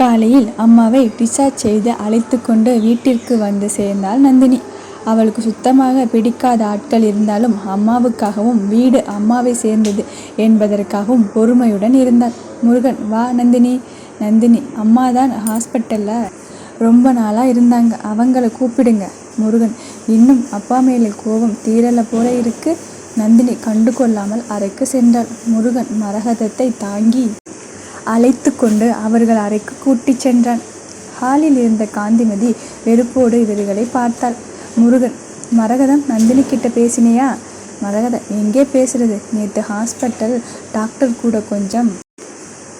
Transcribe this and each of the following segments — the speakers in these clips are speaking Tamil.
காலையில் அம்மாவை டிஸ்சார்ஜ் செய்து அழைத்து கொண்டு வீட்டிற்கு வந்து சேர்ந்தாள் நந்தினி. அவளுக்கு சுத்தமாக பிடிக்காத ஆட்கள் இருந்தாலும் அம்மாவுக்காகவும் வீடு அம்மாவை சேர்ந்தது என்பதற்காகவும் பொறுமையுடன் இருந்தாள். முருகன் வா நந்தினி நந்தினி அம்மா தான் ஹாஸ்பிட்டலில். ரொம்ப நாளாக இருந்தாங்க. அவங்கள கூப்பிடுங்க. முருகன் இன்னும் அப்பா மேலே கோபம் தீரலை போல இருக்கு. நந்தினி கண்டு கொள்ளாமல் அறைக்கு சென்றாள். முருகன் மரகதத்தை தாங்கி அழைத்து கொண்டு அவர்கள் அறைக்கு கூட்டிச் சென்றான். ஹாலில் இருந்த காந்திமதி வெறுப்போடு இவர்களை பார்த்தாள். முருகன் மரகதம் நந்தினி கிட்ட பேசினியா? மரகதம் எங்கே பேசுறது? நேற்று ஹாஸ்பிட்டல் டாக்டர் கூட கொஞ்சம்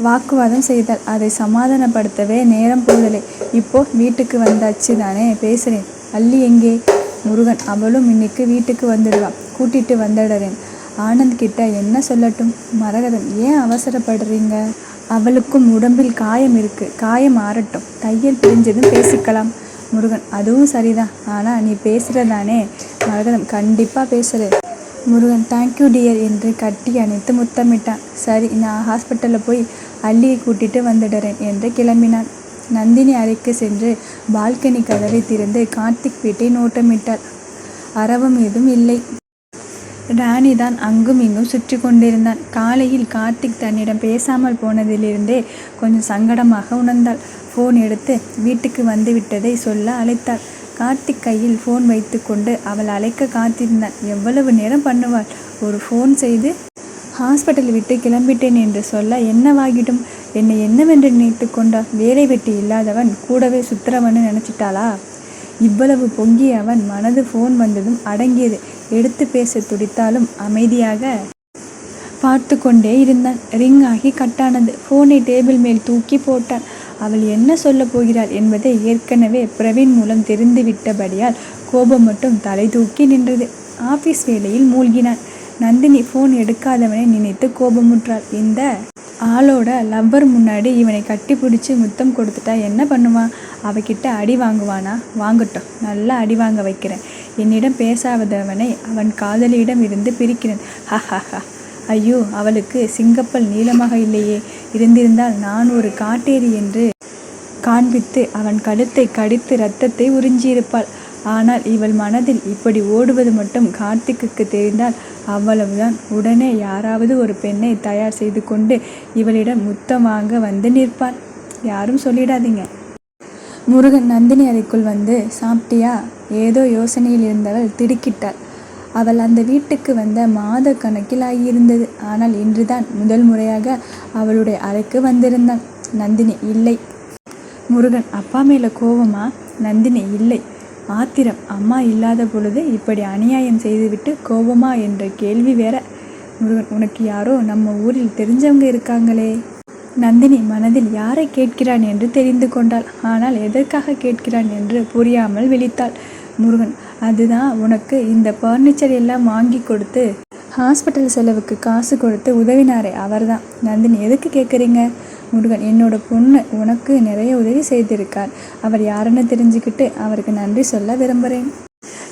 வாக்குவாதம் செய்தாள் அதை சமாதானப்படுத்தவே நேரம் போதலை இப்போ வீட்டுக்கு வந்தாச்சு தானே பேசுகிறேன் அள்ளி எங்கே? முருகன் அவளும் இன்னைக்கு வீட்டுக்கு வந்துடுவான் கூட்டிட்டு வந்துடுறேன். ஆனந்த் கிட்ட என்ன சொல்லட்டும்? மரகதம் ஏன் அவசரப்படுறீங்க? அவளுக்கும் உடம்பில் காயம் இருக்கு. காயம் ஆறட்டும். தையல் பிரிஞ்சதும் பேசிக்கலாம். முருகன் அதுவும் சரிதான். ஆனால் நீ பேசுகிறதானே மரகதம் கண்டிப்பாக பேசுகிறேன் முருகன் தேங்க்யூ டியர் என்று கட்டி அணைத்து முத்தமிட்டான். சரி நான் ஹாஸ்பிட்டலில் போய் அள்ளியை கூட்டிட்டு வந்துடுறேன் என்று கிளம்பினான். நந்தினி அறைக்கு சென்று பால்கனி கதவை திறந்து கார்த்திக் வீட்டை நோட்டமிட்டார் அறவும் ஏதும் இல்லை. ராணி தான் அங்கும் இங்கும் சுற்றி கொண்டிருந்தான். காலையில் கார்த்திக் தன்னிடம் பேசாமல் போனதிலிருந்தே கொஞ்சம் சங்கடமாக உணர்ந்தாள். ஃபோன் எடுத்து வீட்டுக்கு வந்துவிட்டதை சொல்ல அழைத்தாள். கார்த்திக் கையில் ஃபோன் வைத்துக்கொண்டு அவள் அழைக்க காத்திருந்தான். எவ்வளவு நேரம் பண்ணுவாள்? ஒரு ஃபோன் செய்து ஹாஸ்பிட்டல் விட்டு கிளம்பிட்டேன் என்று சொல்ல என்னவாகிடும்? என்னை என்னவென்று நினைத்து கொண்டால் வேலை வெட்டி இல்லாதவன் கூடவே சுத்துறவன்னு நினச்சிட்டாளா? இவ்வளவு பொங்கி அவன் மனது ஃபோன் வந்ததும் அடங்கியது. எடுத்து பேச துடித்தாலும் அமைதியாக பார்த்து கொண்டே இருந்தான். ரிங் ஆகி கட்டானது. ஃபோனை டேபிள் மேல் தூக்கி போட்டான். அவள் என்ன சொல்ல போகிறாள் என்பதை ஏற்கனவே பிரவீன் மூலம் தெரிந்துவிட்டபடியால் கோபம் மட்டும் தலை தூக்கி நின்றது. ஆஃபீஸ் வேலையில் மூழ்கினான். நந்தினி ஃபோன் எடுக்காதவனை நினைத்து கோபமுற்றாள். இந்த ஆளோட லவ்வர் முன்னாடி இவனை கட்டி பிடிச்சி முத்தம் கொடுத்துட்டா என்ன பண்ணுவான்? அவகிட்ட அடி வாங்குவானா? வாங்கட்டும் நல்லா அடி வாங்க வைக்கிறேன். என்னிடம் பேசாதவனை அவன் காதலியிடம் இருந்து பிரிக்கிறேன். ஹஹஹா ஐயோ அவளுக்கு சிங்கப்பல் நீளமாக இல்லையே. இருந்திருந்தால் நான் ஒரு காட்டேரி என்று காண்பித்து அவன் கழுத்தை கடித்து ரத்தத்தை உறிஞ்சியிருப்பாள். ஆனால் இவள் மனதில் இப்படி ஓடுவது மட்டும் கார்த்திக்குக்கு தெரிந்தால் அவ்வளவுதான். உடனே யாராவது ஒரு பெண்ணை தயார் செய்து கொண்டு இவளிடம் முத்தம் வாங்க வந்து நிற்பாள். யாரும் சொல்லிடாதீங்க. முருகன் நந்தினி அறைக்குள் வந்து சாப்பிட்டியா? ஏதோ யோசனையில் இருந்தவள் திடுக்கிட்டாள். அவள் அந்த வீட்டுக்கு வந்த மாத கணக்கில் ஆகியிருந்தது ஆனால் இன்றுதான் முதல் முறையாக அவளுடைய அறைக்கு வந்திருந்தான். நந்தினி இல்லை. முருகன் அப்பா மேலே கோவமா? நந்தினி இல்லை. ஆத்திரம் அம்மா இல்லாத பொழுது இப்படி அநியாயம் செய்துவிட்டு கோபமா என்ற கேள்வி வேற. முருகன் உனக்கு யாரோ நம்ம ஊரில் தெரிஞ்சவங்க இருக்காங்களே. நந்தினி மனதில் யாரை கேட்கிறான் என்று தெரிந்து கொண்டாள். ஆனால் எதற்காக கேட்கிறான் என்று புரியாமல் விழித்தாள். முருகன் அதுதான் உனக்கு இந்த பர்னிச்சர் எல்லாம் வாங்கி கொடுத்து ஹாஸ்பிட்டல் செலவுக்கு காசு கொடுத்து உதவினாரே அவர்தான். நந்தினி எதுக்கு கேட்குறீங்க? முருகன் என்னோட பொண்ணு உனக்கு நிறைய உதவி செய்திருக்கார். அவர் யாருன்னு தெரிஞ்சுக்கிட்டு அவருக்கு நன்றி சொல்ல விரும்புகிறேன்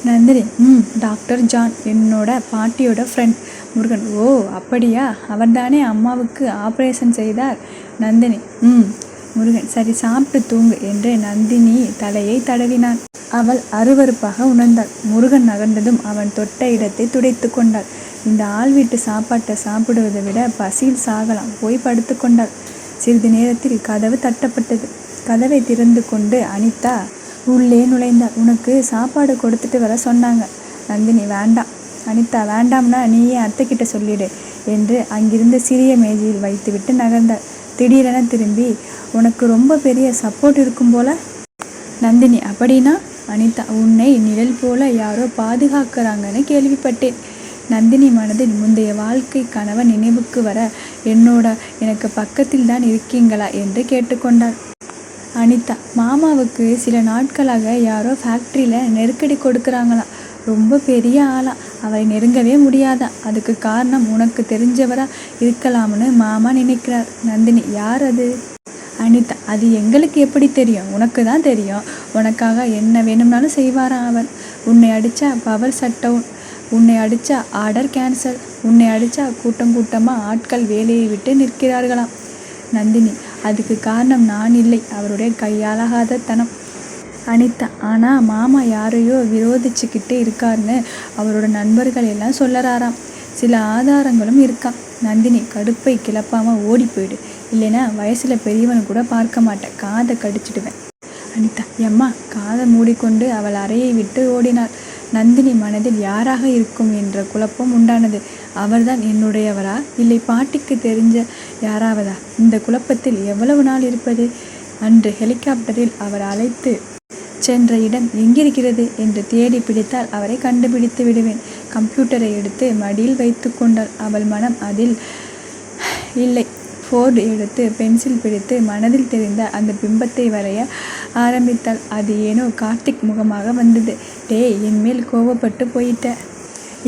நந்தினி ம் டாக்டர் ஜான் என்னோட பாட்டியோட ஃப்ரெண்ட் முருகன் ஓ அப்படியா? அவர்தானே அம்மாவுக்கு ஆப்ரேஷன் செய்தார்? நந்தினி ம். முருகன் சரி சாப்பிட்டு தூங்கு என்று நந்தினி தலையை தடவினான் அவள் அருவருப்பாக உணர்ந்தாள். முருகன் நகர்ந்ததும் அவன் தொட்ட இடத்தை துடைத்து கொண்டாள். இந்த ஆள் வீட்டு சாப்பாட்டை சாப்பிடுவதை விட பசியில் சாகலாம். போய் படுத்து கொண்டாள். சிறிது நேரத்தில் கதவு தட்டப்பட்டது. கதவை திறந்து கொண்டு அனிதா உள்ளே நுழைந்தாள். உனக்கு சாப்பாடு கொடுத்துட்டு வர சொன்னாங்க. நந்தினி வேண்டாம். அனிதா வேண்டாம்னா நீயே அத்தைக்கிட்ட சொல்லிடு என்று அங்கிருந்த சிறிய மேஜையில் வைத்துவிட்டு நகர்ந்தாள் திடீரென திரும்பி உனக்கு ரொம்ப பெரிய சப்போர்ட் இருக்கும் போல. நந்தினி அப்படின்னா? அனிதா உன்னை நிழல் போல யாரோ பாதுகாக்கிறாங்கன்னு கேள்விப்பட்டேன். நந்தினி மனதில் முந்தைய வாழ்க்கை கணவன் நினைவுக்கு வர என்னோட எனக்கு பக்கத்தில் தான் இருக்கீங்களா? என்று கேட்டுக்கொண்டாள். அனிதா மாமாவுக்கு சில நாட்களாக யாரோ ஃபேக்ட்ரியில் நெருக்கடி கொடுக்குறாங்களாம் ரொம்ப பெரிய ஆளாக அவரை நெருங்கவே முடியாதா? அதுக்கு காரணம் உனக்கு தெரிஞ்சவரா இருக்கலாம்னு மாமா நினைக்கிறார். நந்தினி யார் அது? அனிதா அது எங்களுக்கு எப்படி தெரியும்? உனக்கு தான் தெரியும். உனக்காக என்ன வேணும்னாலும் செய்வாராம் அவர் உன்னை அடித்தா பவர் சட்டவுன் உன்னை அடித்தா ஆர்டர் கேன்சல் உன்னை அடித்தா கூட்டம் கூட்டமாக ஆட்கள் வேலையை விட்டு நிற்கிறார்களாம். நந்தினி அதுக்கு காரணம் நான் இல்லை. அவருடைய கையாலாகாத தனம் அனிதா. ஆனால் மாமா யாரையோ விரோதிச்சுக்கிட்டு இருக்காருன்னு அவரோட நண்பர்கள் எல்லாம் சொல்லறாராம். சில ஆதாரங்களும் இருக்காம் நந்தினி கடுப்பை கிளப்பாமல் ஓடி போயிடு. இல்லைன்னா வயசில் பெரியவனு கூட பார்க்க மாட்டேன். காதை கடிச்சிடுவேன். அனிதா எம்மா காதை மூடிக்கொண்டு அவள் அறையை விட்டு ஓடினாள். நந்தினி மனதில் யாராக இருக்கும்? என்ற குழப்பம் உண்டானது. அவர்தான் என்னுடையவரா? இல்லை பாட்டிக்கு தெரிஞ்ச யாராவதா? இந்த குழப்பத்தில் எவ்வளவு நாள் இருப்பது? அன்று ஹெலிகாப்டரில் அவர் அழைத்து சென்ற இடம் எங்கிருக்கிறது என்று தேடி பிடித்தால் அவரை கண்டுபிடித்து விடுவேன். கம்ப்யூட்டரை எடுத்து மடியில் வைத்து கொண்டாள் அவள் மனம் அதில் இல்லை. ஃபோர்டு எடுத்து பென்சில் பிடித்து மனதில் தெரிந்த அந்த பிம்பத்தை வரைய ஆரம்பித்தாள். அது ஏனோ கார்த்திக் முகமாக வந்தது. டேய் என் மேல் கோவப்பட்டு போயிட்ட.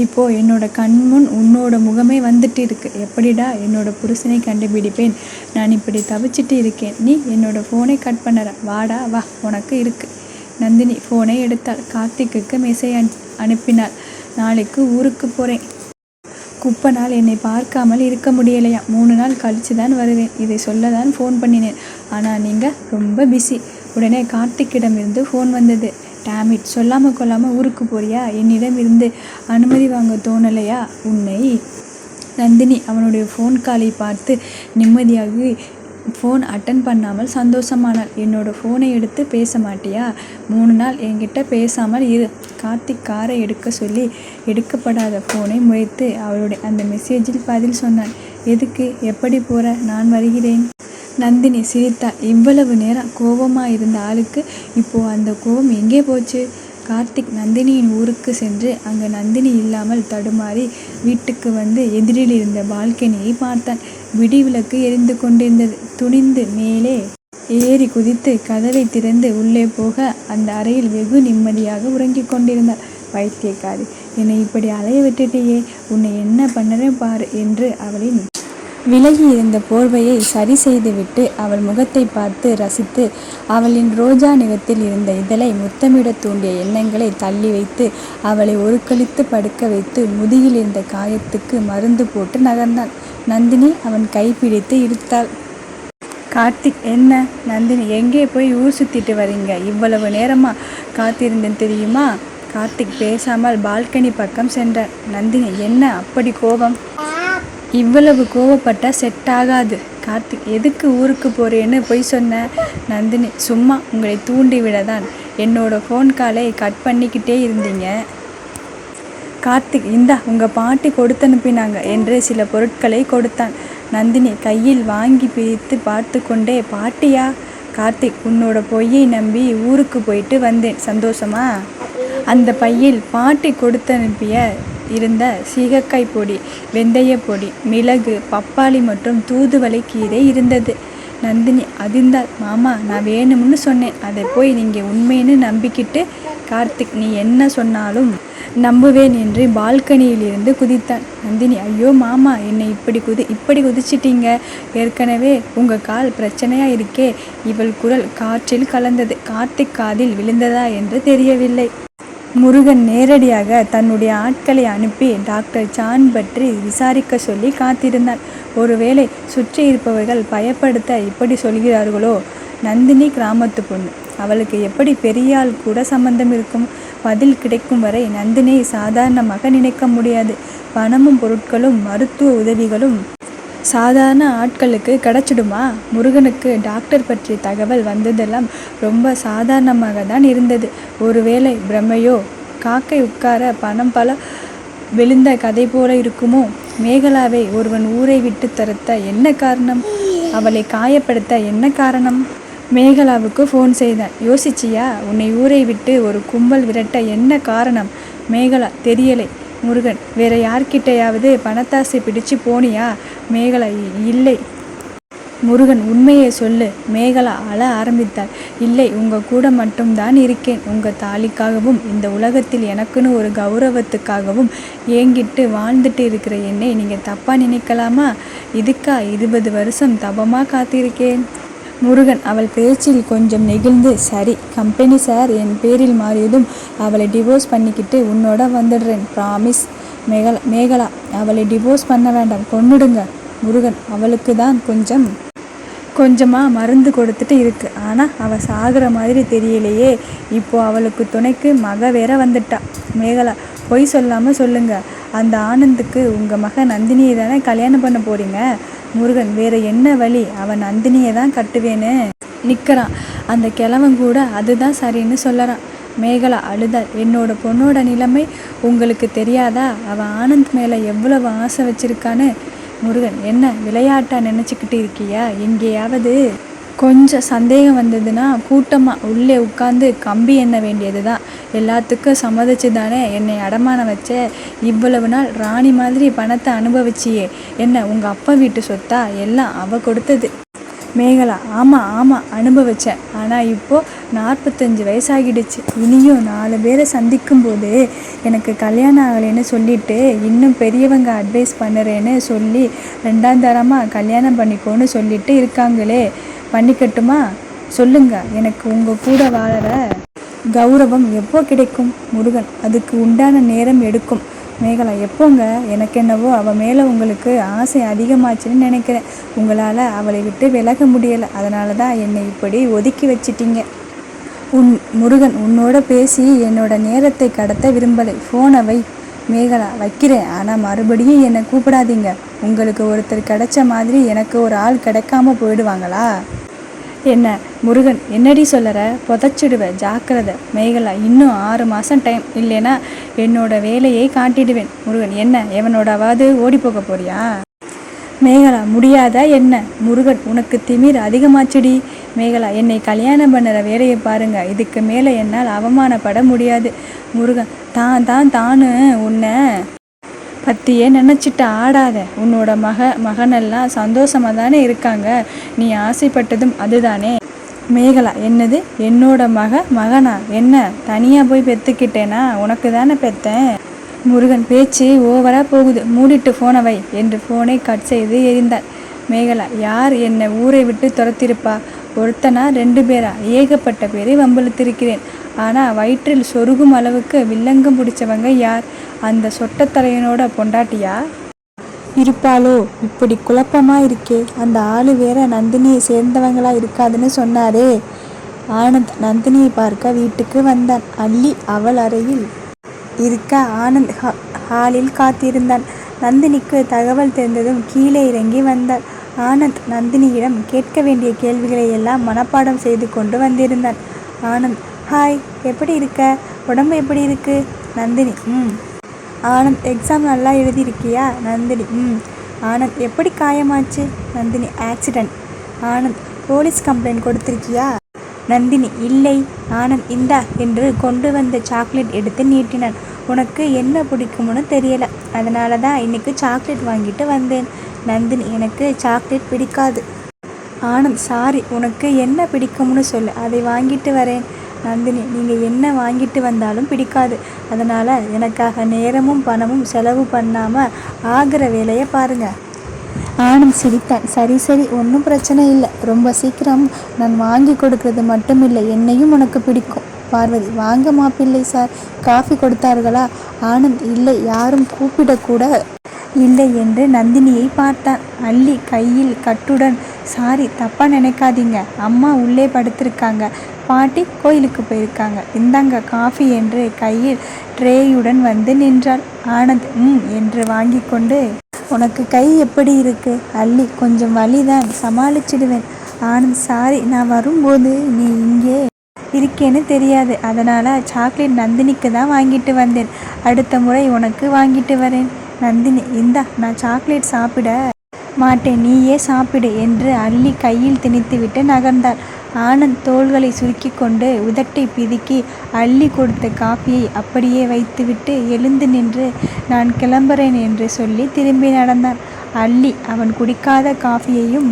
இப்போ என்னோட கண்முன் உன்னோட முகமே வந்துட்டு இருக்கு எப்படிடா என்னோட புருஷனை கண்டுபிடிப்பேன்? நான் இப்படி தவிச்சிட்டு இருக்கேன். நீ என்னோட ஃபோனை கட் பண்ணற. வாடா வா உனக்கு இருக்குது நந்தினி ஃபோனை எடுத்தாள். கார்த்திக்குக்கு மெசேஜ் அனுப்பினாள். நாளைக்கு ஊருக்கு போகிறேன் குப்பனால் என்னை பார்க்காமல் இருக்க முடியலையா? மூணு நாள் கழித்து தான் வருவேன். இதை சொல்ல தான் ஃபோன் பண்ணினேன். ஆனால் நீங்கள் ரொம்ப பிஸி உடனே கார்த்திக்கிடமிருந்து ஃபோன் வந்தது. டேமிட் சொல்லாமல் கொள்ளாமல் ஊருக்கு போறியா? என்னிடம் இருந்து அனுமதி வாங்க தோணலையா? உன்னை நந்தினி அவனுடைய ஃபோன் காலை பார்த்து நிம்மதியாகி ஃபோன் அட்டன் பண்ணாமல் சந்தோஷமானாள். என்னோடய ஃபோனை எடுத்து பேச மாட்டியா? மூணு நாள் என்கிட்ட பேசாமல் இரு. கார்த்திக் காரை எடுக்க சொல்லி எடுக்கப்படாத ஃபோனை முறைத்து அவளுடைய அந்த மெசேஜில் பதில் சொன்னான் எதுக்கு? எப்படி போகிற நான் வருகிறேன். நந்தினி சிரித்தா. இவ்வளவு நேரம் கோபமாக இருந்த ஆளுக்கு இப்போது அந்த கோபம் எங்கே போச்சு? கார்த்திக் நந்தினியின் ஊருக்கு சென்று அங்கு நந்தினி இல்லாமல் தடுமாறி வீட்டுக்கு வந்து எதிரில் இருந்த பால்கனியை பார்த்தான். விடிவிளக்கு எரிந்து கொண்டிருந்தது துணிந்து மேலே ஏறி குதித்து கதவை திறந்து உள்ளே போக அந்த அறையில் வெகு நிம்மதியாக உறங்கிக் கொண்டிருந்தார். பைத்தியக்காரி என்னை இப்படி அலைய விட்டுட்டியே? உன்னை என்ன பண்ணுறேன் பாரு என்று அவளின் விலகி இருந்த போர்வையை சரி செய்துவிட்டு அவள் முகத்தை பார்த்து ரசித்து அவளின் ரோஜா நிறத்தில் இருந்த இதழை முத்தமிடத் தூண்டிய எண்ணங்களை தள்ளி வைத்து அவளை ஒருக்களித்து படுக்க வைத்து முதுகில் இருந்த காயத்துக்கு மருந்து போட்டு நகர்ந்தான். நந்தினி அவன் கைப்பிடித்து இழுத்தாள். கார்த்திக் என்ன? நந்தினி எங்கே போய் ஊர் சுத்திட்டு வரீங்க? இவ்வளவு நேரமா காத்திருந்தேன் தெரியுமா? கார்த்திக் பேசாமல் பால்கனி பக்கம் சென்றார் நந்தினி என்ன? அப்படி கோபம்? இவ்வளவு கோவப்பட்டால் செட் ஆகாது. கார்த்திக் எதுக்கு ஊருக்கு போறேன்னு பொய் சொன்ன நந்தினி? சும்மா உங்களை தூண்டி விடதான். என்னோட ஃபோன் காலை கட் பண்ணிக்கிட்டே இருந்தீங்க. கார்த்திக் இந்தா உங்கள் பாட்டி கொடுத்து அனுப்பினாங்க என்று சில பொருட்களை கொடுத்தான். நந்தினி கையில் வாங்கி பிரித்து பார்த்து கொண்டே பாட்டியா கார்த்திக் உன்னோட பொய்யை நம்பி ஊருக்கு போயிட்டு வந்தேன். சந்தோஷமா? அந்த பையில் பாட்டி கொடுத்து அனுப்பிய இருந்த சீகக்காய் பொடி வெந்தய பொடி மிளகு பப்பாளி மற்றும் தூதுவளை கீரை இருந்தது. நந்தினி அதிர்ந்தால் மாமா நான் வேணும்னு சொன்னேன். அதை போய் நீங்கள் உண்மைன்னு நம்பிக்கிட்டு கார்த்திக் நீ என்ன சொன்னாலும் நம்புவேன் என்று பால்கனியில் இருந்து குதித்தான். நந்தினி ஐயோ மாமா என்னை இப்படி குதி இப்படி குதிச்சிட்டீங்க. ஏற்கனவே உங்கள் கால் பிரச்சனையாக இருக்கே. இவள் குரல் காற்றில் கலந்தது. கார்த்திக் காதில் விழுந்ததா என்று தெரியவில்லை. முருகன் நேரடியாக தன்னுடைய ஆட்களை அனுப்பி டாக்டர் சான் பற்றி விசாரிக்க சொல்லி காத்திருந்தார். ஒருவேளை சுற்றி இருப்பவர்கள் பயப்படுத்த இப்படி சொல்கிறார்களோ? நந்தினி கிராமத்து பொண்ணு. அவளுக்கு எப்படி பெரியாள் கூட சம்பந்தம் இருக்கும்? பதில் கிடைக்கும் வரை நந்தினியை சாதாரணமாக நினைக்க முடியாது. பணமும் பொருட்களும் மருத்துவ உதவிகளும் சாதாரண ஆட்களுக்கு கிடச்சிடுமா? முருகனுக்கு டாக்டர் பற்றிய தகவல் வந்ததெல்லாம் ரொம்ப சாதாரணமாக தான் இருந்தது. ஒருவேளை பிரம்மையோ காக்கை உட்கார பணம் பல விழுந்த கதை போல இருக்குமோ? மேகலாவை ஒருவன் ஊரை விட்டு தருத்த என்ன காரணம்? அவளை காயப்படுத்த என்ன காரணம்? மேகலாவுக்கு ஃபோன் செய்தான். யோசிச்சியா? உன்னை ஊரை விட்டு ஒரு கும்பல் விரட்ட என்ன காரணம்? மேகலா தெரியலை. முருகன் வேற யார்கிட்டையாவது பணத்தாசை பிடிச்சு போனியா? மேகலா இல்லை. முருகன் உண்மையை சொல்லு. மேகலா அழ ஆரம்பித்தாள். இல்லை உங்க கூட மட்டும்தான் இருக்கேன். உங்க தாலிக்காகவும் இந்த உலகத்தில் எனக்குன்னு ஒரு கௌரவத்துக்காகவும் ஏங்கிட்டு வாழ்ந்துட்டு இருக்கிற என்னை நீங்க தப்பா நினைக்கலாமா? இதுக்கா இருபது வருஷம் தபமா காத்திருக்கேன். முருகன் அவள் பேச்சில் கொஞ்சம் நெகிழ்ந்து சரி கம்பெனி சார் என் பேரில் மாறியதும் அவளை டிவோர்ஸ் பண்ணிக்கிட்டு உன்னோட வந்துடுறேன் ப்ராமிஸ் மேகலா மேகலா அவளை டிவோர்ஸ் பண்ண வேண்டாம் கொன்னுடுங்க. முருகன் அவளுக்கு தான் கொஞ்சம் கொஞ்சமாக மருந்து கொடுத்துட்டு இருக்கு. ஆனால் அவள் சாகிற மாதிரி தெரியலையே. இப்போது அவளுக்கு துணைக்கு மக வேற வந்துட்டா. மேகலா பொய் சொல்லாமல் சொல்லுங்கள் அந்த ஆனந்துக்கு உங்கள் மகன் நந்தினியை தானே கல்யாணம் பண்ண போறீங்க? முருகன் வேற என்ன வழி? அவன் நந்தினியை தான் கட்டுவேன்னு. நிற்கிறான் அந்த கிழவன் கூட அதுதான் சரின்னு சொல்லறான். மேகலா அழுதாள். என்னோட பொண்ணோட நிலைமை உங்களுக்கு தெரியாதா? அவன் ஆனந்த் மேலே எவ்வளவு ஆசை வச்சிருக்கான்னு? முருகன் என்ன விளையாட்டா நினச்சிக்கிட்டு இருக்கியா? எங்கேயாவது? கொஞ்சம் சந்தேகம் வந்ததுன்னா கூட்டமாக உள்ளே உட்காந்து கம்பி எண்ண வேண்டியது தான் எல்லாத்துக்கும் சம்மதிச்சு தானே என்னை அடமானம் வச்ச இவ்வளவு நாள் ராணி மாதிரி பணத்தை அனுபவிச்சியே. என்ன உங்கள் அப்பா வீட்டு சொத்தா? எல்லாம் அவ கொடுத்தது. மேகலா ஆமாம் ஆமாம் அனுபவிச்சேன். ஆனால் இப்போது நாற்பத்தஞ்சு வயசாகிடுச்சு. இனியும் நாலு பேரை சந்திக்கும்போது எனக்கு கல்யாணம் ஆகலைன்னு சொல்லிட்டு இன்னும் பெரியவங்க அட்வைஸ் பண்ணுறேன்னு சொல்லி ரெண்டாம் தரமாக கல்யாணம் பண்ணிக்கோன்னு சொல்லிட்டு இருக்காங்களே. பண்ணிக்கட்டுமா? சொல்லுங்க. எனக்கு உங்கள் கூட வாழற கௌரவம் எப்போ கிடைக்கும்? முருகன் அதுக்கு உண்டான நேரம் எடுக்கும். மேகலா எப்போங்க? எனக்கு என்னவோ அவள் மேலே உங்களுக்கு ஆசை அதிகமாச்சுன்னு நினைக்கிறேன். உங்களால் அவளை விட்டு விலக முடியலை. அதனால தான் என்னை இப்படி ஒதுக்கி வச்சிட்டிங்க. உன் முருகன் உன்னோட பேசி என்னோட நேரத்தை கடத்த விரும்பலை. ஃபோனை வை. மேகலா வைக்கிறேன். ஆனால் மறுபடியும் என்னை கூப்பிடாதீங்க. உங்களுக்கு ஒருத்தர் கிடைச்ச மாதிரி எனக்கு ஒரு ஆள் கிடைக்காம போயிடுவாங்களா? என்ன முருகன் என்னடி சொல்லற? புதைச்சிடுவ ஜாக்கிரதை. மேகலா இன்னும் ஆறு மாதம் டைம் இல்லைன்னா என்னோட வேலையை காட்டிடுவேன். முருகன் என்ன எவனோடாவது ஓடி போக போறியா? மேகலா முடியாதா என்ன? முருகன் உனக்கு திமிர் அதிகமாச்சுடி. மேகலா என்னை கல்யாணம் பண்ணுற வேலையை பாருங்க. இதுக்கு மேலே என்னால் அவமானப்பட முடியாது. முருகன் தான் தான் தானு உன்னை பற்றியே நினச்சிட்டு ஆடாத. உன்னோட மக மகனெல்லாம் சந்தோஷமாக தானே இருக்காங்க. நீ ஆசைப்பட்டதும் அதுதானே. மேகலா என்னது? என்னோட மக மகனா? என்ன? தனியாக போய் பெற்றுக்கிட்டேனா உனக்கு தானே பெத்தேன். முருகன் பேச்சு ஓவராக போகுது. மூடிட்டு ஃபோனை வை. என்று ஃபோனை கட் செய்து எரிந்தாள். மேகலா யார் என்னை ஊரை விட்டு துரத்திருப்பா? ஒருத்தனா ரெண்டு பேரா? ஏகப்பட்ட பேரை வம்பிழுத்திருக்கிறேன். ஆனால் வயிற்றில் சொருகும் அளவுக்கு வில்லங்கம் பிடிச்சவங்க யார்? அந்த சொட்டத்தலையனோட பொண்டாட்டியா? இருப்பாளோ? இப்படி குழப்பமா இருக்கே. அந்த ஆளு வேற நந்தினியை சேர்ந்தவங்களா இருக்காதுன்னு சொன்னாரே. ஆனந்த் நந்தினியை பார்க்க வீட்டுக்கு வந்தான். அள்ளி அவள் அறையில் இருக்க ஆனந்த் ஹா- ஹாலில் காத்திருந்தான். நந்தினிக்கு தகவல் தெரிந்ததும் கீழே இறங்கி வந்தாள். ஆனந்த் நந்தினியிடம் கேட்க வேண்டிய கேள்விகளை எல்லாம் மனப்பாடம் செய்து கொண்டு வந்திருந்தான். ஆனந்த் ஹாய் எப்படி இருக்க? உடம்பு எப்படி இருக்கு? நந்தினி ம். ஆனந்த் எக்ஸாம் நல்லா எழுதியிருக்கியா? நந்தினி ம். ஆனந்த் எப்படி காயமாச்சு? Nandini accident Anand police complaint கொடுத்துருக்கியா? Nandini இல்லை. ஆனந்த் இந்தா என்று கொண்டு வந்த சாக்லேட் எடுத்து நீட்டினான். உனக்கு என்ன பிடிக்கும்னு தெரியல. அதனால தான் இன்னைக்கு சாக்லேட் வாங்கிட்டு வந்தேன். நந்தினி எனக்கு சாக்லேட் பிடிக்காது. ஆனந்த் சாரி உனக்கு என்ன பிடிக்கும்னு சொல்லு. அதை வாங்கிட்டு வரேன். நந்தினி நீங்கள் என்ன வாங்கிட்டு வந்தாலும் பிடிக்காது. அதனால் எனக்காக நேரமும் பணமும் செலவு பண்ணாமல் ஆகிற வேலையை பாருங்கள் ஆனந்த் சிரித்தான். சரி சரி ஒன்றும் பிரச்சனை இல்லை. ரொம்ப சீக்கிரம் நான் வாங்கி கொடுக்கறது மட்டும் இல்லை. என்னையும் உனக்கு பிடிக்கும். பார்வதி வாங்க மாப்பிள்ளை சார். காஃபி கொடுத்தார்களா? ஆனந்த் இல்லை யாரும் கூப்பிடக்கூட இல்லை என்று நந்தினியை பார்த்தான் அள்ளி கையில் கட்டுடன் சாரி தப்பா நினைக்காதீங்க. அம்மா உள்ளே படுத்திருக்காங்க. பாட்டி கோயிலுக்கு போயிருக்காங்க. இந்தாங்க காஃபி என்று கையில் ட்ரேயுடன் வந்து நின்றாள். ஆனந்த் ம் என்று வாங்கி கொண்டு உனக்கு கை எப்படி இருக்கு? அள்ளி கொஞ்சம் வலிதான். சமாளிச்சிடுவேன். ஆனந்த் சாரி நான் வரும்போது நீ இங்கே இருக்கேன்னு தெரியாது. அதனால் சாக்லேட் நந்தினிக்கு தான் வாங்கிட்டு வந்தேன். அடுத்த முறை உனக்கு வாங்கிட்டு வரேன். நந்தினி இந்தா நான் சாக்லேட் சாப்பிட மாட்டேன். நீயே சாப்பிடு என்று அள்ளி கையில் திணித்துவிட்டு நகர்ந்தாள். ஆனந்த் தோள்களை சுருக்கி கொண்டு உதட்டை பிதுக்கி அள்ளி கொடுத்த காஃபியை அப்படியே வைத்துவிட்டு எழுந்து நின்று நான் கிளம்புறேன் என்று சொல்லி திரும்பி நடந்தான் அள்ளி அவன் குடிக்காத காஃபியையும்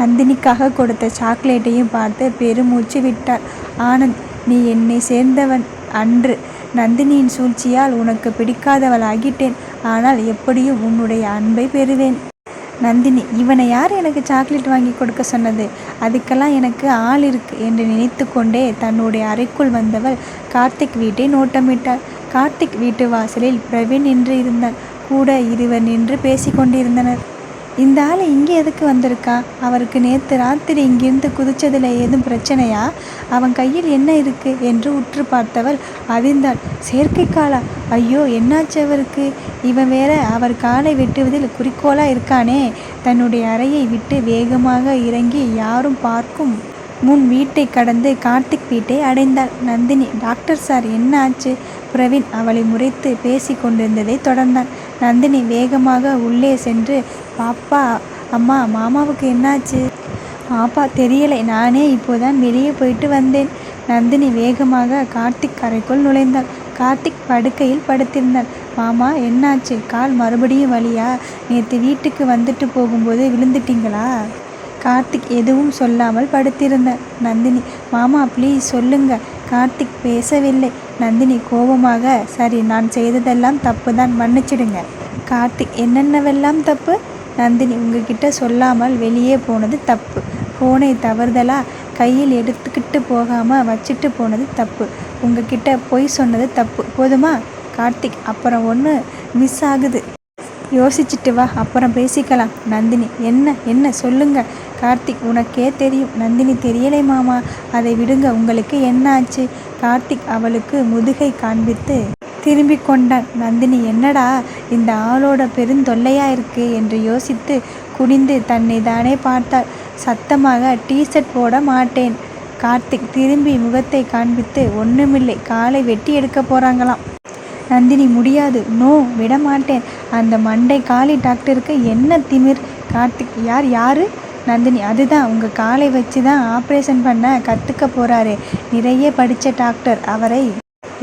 நந்தினிக்காக கொடுத்த சாக்லேட்டையும் பார்த்து பெருமூச்சு விட்டாள். ஆனந்த் நீ என்னை சேர்ந்தவன் அன்று. நந்தினியின் சூழ்ச்சியால் உனக்கு பிடிக்காதவள் ஆகிட்டேன் ஆனால் எப்படியும் உன்னுடைய அன்பை பெறுவேன். நந்தினி இவனை யார் எனக்கு சாக்லேட் வாங்கி கொடுக்க சொன்னது? அதுக்கெல்லாம் எனக்கு ஆள் இருக்கு என்று நினைத்து கொண்டே தன்னுடைய அறைக்குள் வந்தவள் கார்த்திக் வீட்டை நோட்டமிட்டாள். கார்த்திக் வீட்டு வாசலில் பிரவீன் நின்று இருந்தான். கூட இருவர் நின்று பேசிக்கொண்டிருந்தனர் இந்த ஆள் இங்கே எதுக்கு வந்திருக்கா? அவருக்கு நேற்று ராத்திரி இங்கிருந்து குதிச்சதில் ஏதும் பிரச்சனையா? அவன் கையில் என்ன இருக்கு? என்று உற்று பார்த்தவள் அதிர்ந்தாள் செயற்கைக்காலா? ஐயோ என்னாச்சு அவருக்கு? இவன் வேற அவர் காலை வெட்டுவதில் குறிக்கோளா இருக்கானே? தன்னுடைய அறையை விட்டு வேகமாக இறங்கி யாரும் பார்க்கும் முன் வீட்டை கடந்து கார்த்திக் வீட்டை அடைந்தாள் நந்தினி டாக்டர் சார் என்ன ஆச்சு? பிரவீன் அவளை முறைத்து பேசி கொண்டிருந்ததை தொடர்ந்தான். நந்தினி வேகமாக உள்ளே சென்று பாப்பா அம்மா மாமாவுக்கு என்னாச்சு? பாப்பா தெரியலை. நானே இப்போதான் வெளியே போயிட்டு வந்தேன். நந்தினி வேகமாக கார்த்திக் அறைக்குள் நுழைந்தாள். கார்த்திக் படுக்கையில் படுத்திருந்தாள். மாமா என்னாச்சு? கால் மறுபடியும் வழியா நேற்று வீட்டுக்கு வந்துட்டு போகும்போது விழுந்துட்டீங்களா? கார்த்திக் எதுவும் சொல்லாமல் படுத்திருந்தார். நந்தினி மாமா ப்ளீஸ் சொல்லுங்க. கார்த்திக் பேசவில்லை. நந்தினி கோபமாக சரி நான் செய்ததெல்லாம் தப்பு தான் மன்னிச்சிடுங்க. கார்த்திக் என்னென்னவெல்லாம் தப்பு? நந்தினி உங்ககிட்ட சொல்லாமல் வெளியே போனது தப்பு. ஃபோனை தவறுதலாக கையில் எடுத்துக்கிட்டு போகாமல் வச்சுட்டு போனது தப்பு. உங்ககிட்ட பொய் சொன்னது தப்பு. போதுமா? கார்த்திக் அப்புறம் ஒன்று மிஸ் ஆகுது. யோசிச்சுட்டு வா அப்புறம் பேசிக்கலாம். நந்தினி என்ன என்ன? சொல்லுங்கள் கார்த்திக் உனக்கே தெரியும். நந்தினி தெரியலை மாமா. அதை விடுங்க உங்களுக்கு என்ன ஆச்சு கார்த்திக் அவளுக்கு முதுகை காண்பித்து திரும்பி கொண்டான். நந்தினி என்னடா? இந்த ஆளோட பெருந்தொல்லையா இருக்கு? என்று யோசித்து குனிந்து தன்னை தானே பார்த்தாள். சத்தமாக டீஷர்ட் போட மாட்டேன். கார்த்திக் திரும்பி முகத்தை காண்பித்து ஒன்றுமில்லை காலை வெட்டி எடுக்க போறாங்களாம். நந்தினி முடியாது. நோ விட மாட்டேன் அந்த மண்டை காளி டாக்டருக்கு என்ன திமிர்? கார்த்திக் யார் யாரு? நந்தினி அதுதான். உங்கள் காலை வச்சு தான் ஆப்ரேஷன் பண்ண கற்றுக்க போகிறாரு நிறைய படித்த டாக்டர் அவரை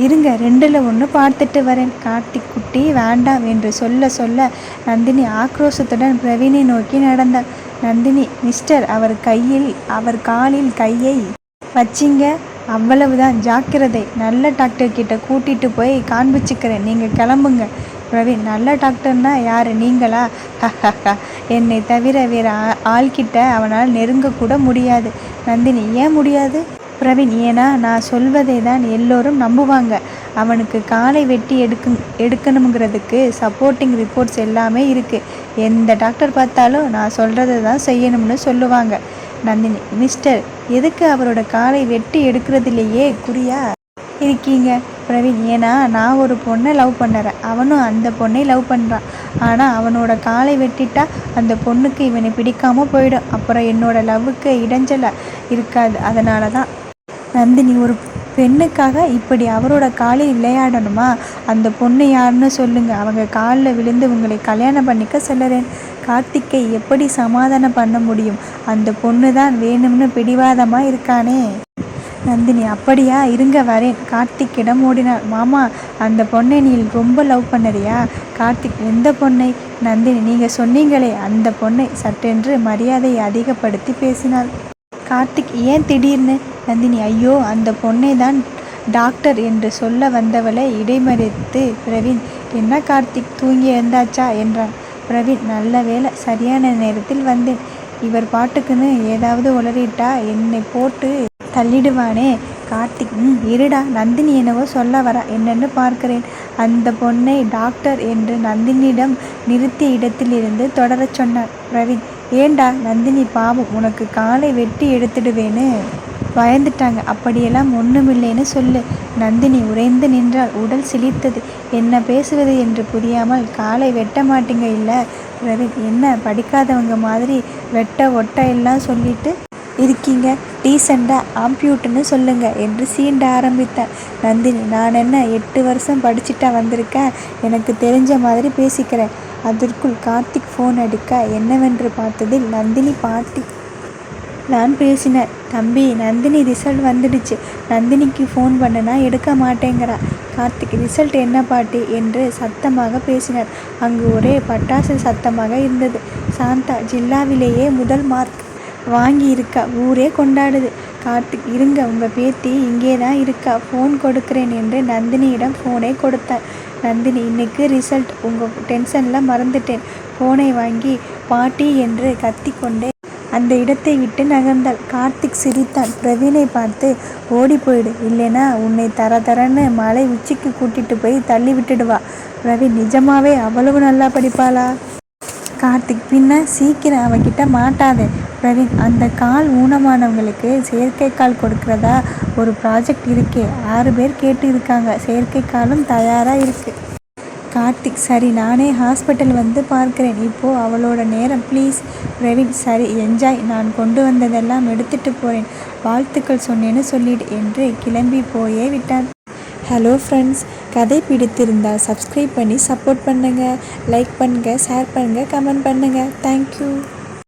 இருங்க ரெண்டில் ஒன்று பார்த்துட்டு வரேன். கார்த்திக் குட்டி வேண்டாம் என்று சொல்ல சொல்ல நந்தினி ஆக்ரோஷத்துடன் பிரவீனை நோக்கி நடந்தாள். நந்தினி மிஸ்டர் அவர் கையில் அவர் காலில் கையை வச்சிங்க. அவ்வளவுதான். ஜாக்கிரதை. நல்ல டாக்டர் கிட்ட கூட்டிட்டு போய் காண்பிச்சுக்கிறேன். நீங்கள் கிளம்புங்க. பிரவீன் நல்ல டாக்டர்னா யார்? நீங்களா? என்னை தவிர வேறு ஆள்கிட்ட அவனால் நெருங்கக்கூட முடியாது. நந்தினி ஏன் முடியாது? பிரவீன் ஏன்னா நான் சொல்வதை தான் எல்லோரும் நம்புவாங்க. அவனுக்கு காலை வெட்டி எடுக்கு எடுக்கணுங்கிறதுக்கு சப்போர்ட்டிங் ரிப்போர்ட்ஸ் எல்லாமே இருக்குது எந்த டாக்டர் பார்த்தாலும் நான் சொல்கிறத தான் செய்யணும்னு சொல்லுவாங்க. நந்தினி மிஸ்டர் எதுக்கு அவரோட காலை வெட்டி எடுக்கிறதுலையே குறியா? இருக்கீங்க. பிரவீன் ஏன்னா நான் ஒரு பொண்ணை லவ் பண்ணுறேன். அவனும் அந்த பொண்ணை லவ் பண்ணுறான் ஆனால் அவனோட காலை வெட்டிட்டா அந்த பொண்ணுக்கு இவனை பிடிக்காமல் போயிடும். அப்புறம் என்னோட லவ்வுக்கு இடைஞ்சலை இருக்காது. அதனால தான் நந்தினி ஒரு பெண்ணுக்காக இப்படி அவரோட காலில் விளையாடணுமா? அந்த பொண்ணு யாருன்னு சொல்லுங்க. அவங்க காலில் விழுந்து உங்களை கல்யாணம் பண்ணிக்க சொல்லுறேன். கார்த்திக்கை எப்படி சமாதானம் பண்ண முடியும்? அந்த பொண்ணு தான் வேணும்னு பிடிவாதமாக இருக்கானே. நந்தினி அப்படியா? இருங்க வரேன். கார்த்திக் இடம் ஓடினாள் மாமா அந்த பொண்ணை நீ ரொம்ப லவ் பண்ணறியா? கார்த்திக் எந்த பொண்ணை? நந்தினி நீங்கள் சொன்னீங்களே அந்த பொண்ணை சட்டென்று மரியாதையை அதிகப்படுத்தி பேசினாள். கார்த்திக் ஏன் திடீர்னு? நந்தினி ஐயோ அந்த பொண்ணை தான் டாக்டர் என்று சொல்ல வந்தவளை இடைமறித்து பிரவீன் என்ன கார்த்திக் தூங்கி எழுந்தாச்சா? என்றான். பிரவீன் நல்ல வேலை சரியான நேரத்தில் வந்தேன். இவர் பாட்டுக்குன்னு ஏதாவது உளறிட்டா என்னை போட்டு தள்ளிடுவானே. கார்த்திக் ம் இருடா நந்தினி என்னவோ சொல்ல வரா. என்னென்னு பார்க்கிறேன். அந்த பொண்ணை டாக்டர் என்று நந்தினியிடம் நிறுத்திய இடத்திலிருந்து தொடரச் சொன்னார். பிரவீன் ஏண்டா நந்தினி பாவம் உனக்கு காலை வெட்டி எடுத்துடுவேன்னு? பயந்துட்டாங்க. அப்படியெல்லாம் ஒன்றுமில்லைன்னு சொல்லு. நந்தினி உறைந்து நின்றால் உடல் சிலிர்த்தது. என்ன பேசுவது என்று புரியாமல் காலை வெட்ட மாட்டீங்க இல்லை? பிரவீன் என்ன படிக்காதவங்க மாதிரி வெட்ட ஒட்ட எல்லாம் சொல்லிட்டு இருக்கீங்க. டீசெண்டாக ஆம்பியூட்டுன்னு சொல்லுங்கள் என்று சீண்ட ஆரம்பித்தேன். நந்தினி நான் என்ன எட்டு வருஷம் படிச்சுட்டா வந்திருக்கேன் எனக்கு தெரிஞ்ச மாதிரி பேசிக்கிறேன். அதற்குள் கார்த்திக் ஃபோன் அடிக்க என்னவென்று பார்த்ததில் நந்தினி பாட்டி. நான் பேசினேன். தம்பி நந்தினி ரிசல்ட் வந்துடுச்சு. நந்தினிக்கு ஃபோன் பண்ணனா எடுக்க மாட்டேங்கிறா. கார்த்திக் ரிசல்ட் என்ன பாட்டி? என்று சத்தமாக பேசினார். அங்கு ஒரே பட்டாசு சத்தமாக இருந்தது. சாந்தா ஜில்லாவிலேயே முதல் மார்க் வாங்கியிருக்கா? ஊரே கொண்டாடுது. கார்த்திக் இருங்க உங்கள் பேத்தி இங்கே தான் இருக்கா? ஃபோன் கொடுக்குறேன் என்று நந்தினியிடம் ஃபோனை கொடுத்தார் நந்தினி இன்னைக்கு ரிசல்ட் உங்கள் டென்ஷனில் மறந்துட்டேன். ஃபோனை வாங்கி பாட்டி என்று கத்திக்கொண்டே அந்த இடத்தை விட்டு நகர்ந்தாள். கார்த்திக் சிரித்தான் பிரவீனை பார்த்து ஓடி போயிடு. இல்லைனா உன்னை தர தரன்னு மலை உச்சிக்கு கூட்டிட்டு போய் தள்ளி விட்டுடுவா. பிரவீன் நிஜமாவே அவ்வளவு நல்லா படிப்பாளா? கார்த்திக் பின்ன சீக்கிரம் அவகிட்ட மாட்டாதே. பிரவீன் அந்த கால் ஊனமானவங்களுக்கு செயற்கை கால் கொடுக்கறதா ஒரு ப்ராஜெக்ட் இருக்கே. ஆறு பேர் கேட்டு இருக்காங்க. செயற்கை காலும் தயாராக இருக்கு. கார்த்திக் சரி நானே ஹாஸ்பிட்டல் வந்து பார்க்குறேன். இப்போது அவளோட நேரம் ப்ளீஸ் பிரவீன் சரி என்ஜாய் நான் கொண்டு வந்ததெல்லாம் எடுத்துகிட்டு போகிறேன் வாழ்த்துக்கள் சொன்னேன்னு சொல்லிடு என்று கிளம்பி போயே விட்டார். ஹலோ ஃப்ரெண்ட்ஸ் கதை பிடித்திருந்தால் சப்ஸ்கிரைப் பண்ணி சப்போர்ட் பண்ணுங்கள் லைக் பண்ணுங்கள் ஷேர் பண்ணுங்கள் கமெண்ட் பண்ணுங்கள் தேங்க்யூ